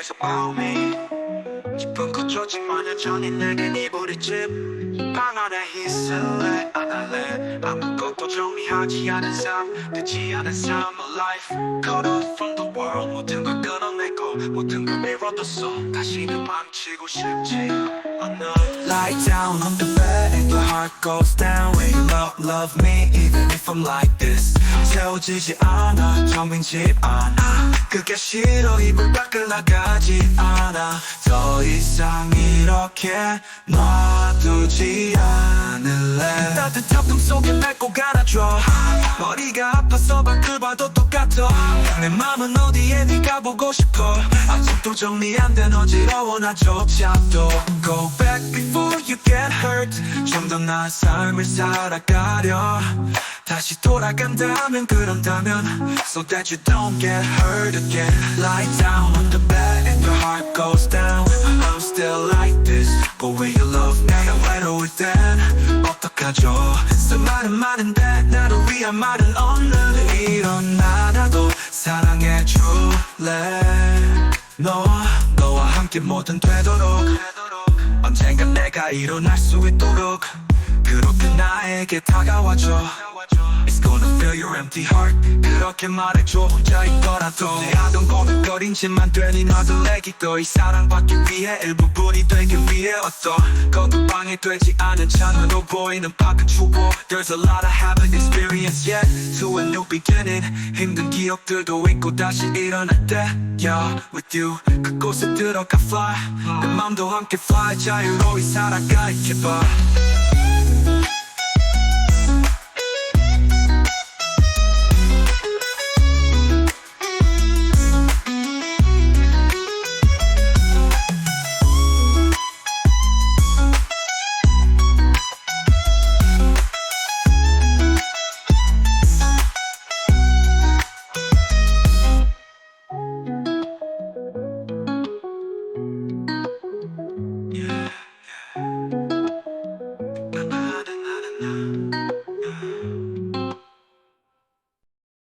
계속 마음이 깊은 거조지만 여전히 내겐 이불이집 방 안에 있을래 안 할래 아무것도 정리하지 않은 삶 되지 않은 삶 a life cut off from the world 모든 걸 끊어내고 모든 걸 밀어뒀어 다시는 망치고 싶지 않아 Lie down on the bed and your heart goes down when you love, love me even if I'm like this 채워지지 않아. 정빈집 않아. 그게 싫어. 이불 밖을 나가지 않아. 더 이상 이렇게 놔두지 않을래. 따뜻한 품 속에 맺고 안아줘. 머리가 아파서 밖을 봐도 똑같아. 내 맘은 어디에 네가 보고 싶어. 아직도 정리 안 된 어지러워 나조차도. Go back before you get hurt. 좀 더 나은 삶을 살아가려 다시 돌아간다면 그런다면 So that you don't get hurt again Lie down on the bed and your heart goes down I'm still like this But when you love 난 외로울 땐 어떡하죠 쓸 말은 많은데 나를 위한 말은 없는 일어나 나도 사랑해 줄래 너와 너와 함께 뭐든 되도록 언젠간 내가 일어날 수 있도록 그렇게 나에게 다가와줘. It's gonna fill your empty heart. 그렇게 말해줘. 혼자인 거라도. 내 아동 고백거린지만 되니 나도 내기 또이 사랑받기 위해 일부분이 되기 위해 어떤 것도 방해되지 않은 창으로 보이는 밖은 추억 There's a lot I haven't experienced yet. To a new beginning. 힘든 기억들도 잊고 다시 일어날 때. Yeah, with you. 그곳에 들어가 fly. 내 맘도 함께 fly. 자유로이 살아가 있게 봐